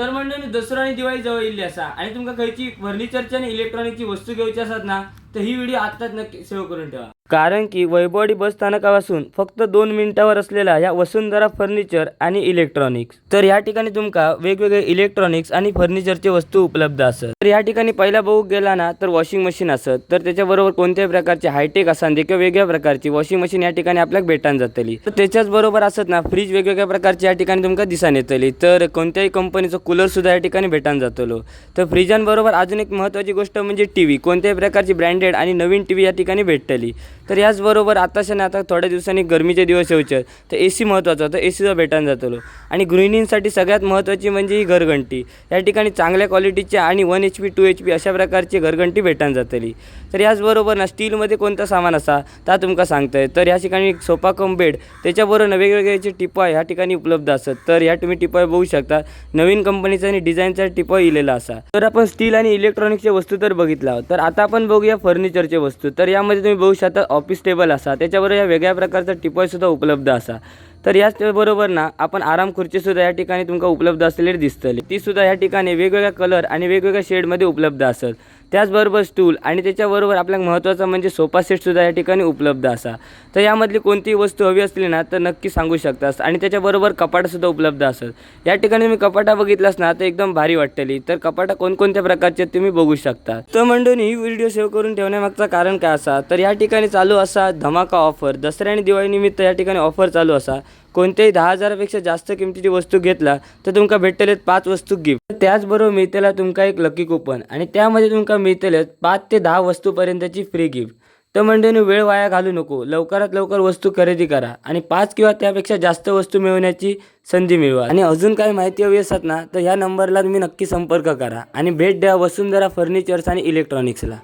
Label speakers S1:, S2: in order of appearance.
S1: तर म्हणजे दसरा आणि दिवाळी जवळ येईल असा. आणि तुमका खंयची फर्निचरची आणि इलेक्ट्रॉनिकची वस्तू घेऊची असतात ना तर ही व्हिडिओ आत्ताच नक्की सेव्ह करून ठेवा. कारण की वैभवडी बस स्थानकापासून फक्त दोन मिनिटावर असलेला या वसुंधरा फर्निचर आणि इलेक्ट्रॉनिक्स. तर या ठिकाणी तुमका वेगवेगळे इलेक्ट्रॉनिक्स आणि फर्निचरचे वस्तू उपलब्ध असत. तर या ठिकाणी पहिला बघू गेला ना तर वॉशिंग मशीन असत. तर त्याच्याबरोबर कोणत्याही प्रकारचे हायटेक असांदे किंवा वेगळ्या प्रकारची वॉशिंग मशीन या ठिकाणी आपल्याला भेटान जातली. तर त्याच्याच बरोबर असत ना फ्रीज वेगवेगळ्या प्रकारची या ठिकाणी तुमका दिसान येतली. तर कोणत्याही कंपनीचं कूलर सुद्धा या ठिकाणी भेटान जातलो. तर फ्रीजांबरोबर अजून एक महत्त्वाची गोष्ट म्हणजे टी व्ही कोणत्याही प्रकारची ब्रँडेड आणि नवीन टी व्ही या ठिकाणी भेटतली. तर याचबरोबर आताशा ना आता थोड्या दिवसांनी गरमीचे दिवस येऊचे. तर ए सी महत्त्वाचा तर ए सीचा भेटान जातलो. आणि गृहिणींसाठी सगळ्यात महत्त्वाची म्हणजे ही घरघंटी. या ठिकाणी चांगल्या क्वालिटीची आणि one H P to H P अशा प्रकारची घरघंटी भेटान जातली. तर याचबरोबर ना स्टीलमध्ये कोणता सामान असा ता तुमका सांगताय. तर या ठिकाणी सोफा कम बेड त्याच्याबरोबर वेगवेगळ्याचे टिपॉय ह्या ठिकाणी उपलब्ध असतात. तर ह्या तुम्ही टिपॉय बघू शकता. नवीन कंपनीचा आणि डिझाईनचा टिपॉय इलेला असा. तर आपण स्टील आणि इलेक्ट्रॉनिक्सचे वस्तू तर बघितला तर आता आपण बघूया फर्निचरचे वस्तू. तर यामध्ये तुम्ही बघू शकता ऑफिस टेबल असा. त्याच्याबरोबर ह्या वेगळ्या प्रकारचा टिपॉय सुद्धा उपलब्ध असा. तर याचबरोबर ना आपण आराम खुर्चीसुद्धा या ठिकाणी तुमका उपलब्ध असलेली दिसतली. ती सुद्धा या ठिकाणी वेगवेगळ्या कलर आणि वेगवेगळ्या शेडमध्ये उपलब्ध असत त्याचबरोबर स्टूल आणि त्याच्याबरोबर आपल्याला महत्त्वाचं म्हणजे सोफा सेटसुद्धा या ठिकाणी उपलब्ध असा. तर यामधली कोणतीही वस्तू हवी असली ना तर नक्की सांगू शकतास. आणि त्याच्याबरोबर कपाटासुद्धा उपलब्ध असत या ठिकाणी तुम्ही कपाटा बघितलास ना तर एकदम भारी वाटतली. तर कपाटा कोणकोणत्या प्रकारचे तुम्ही बघू शकता तर मंडळी ही व्हिडिओ सेव्ह करून ठेवण्यामागचं कारण काय असा? तर या ठिकाणी चालू असा धमाका ऑफर दसऱ्या आणि दिवाळीनिमित्त या ठिकाणी ऑफर चालू असा. कोणत्याही दहा हजारापेक्षा जास्त किमतीची वस्तू घेतला तर तुमका भेटलेत पाच वस्तू गिफ्ट त्याचबरोबर मिळतेला तुमका एक लकी कुपन आणि त्यामध्ये तुमका मिळतेलेत पाच ते दहा वस्तूपर्यंतची फ्री गिफ्ट तर मंडळींनी वेळ वाया घालू नको. लवकरात लवकर वस्तू खरेदी करा आणि पाच किंवा त्यापेक्षा जास्त वस्तू मिळवण्याची संधी मिळवा. आणि अजून काही माहिती हवी असतात ना तर ह्या नंबरला तुम्ही नक्की संपर्क करा आणि भेट द्या वसुंधरा फर्निचर्स आणि इलेक्ट्रॉनिक्सला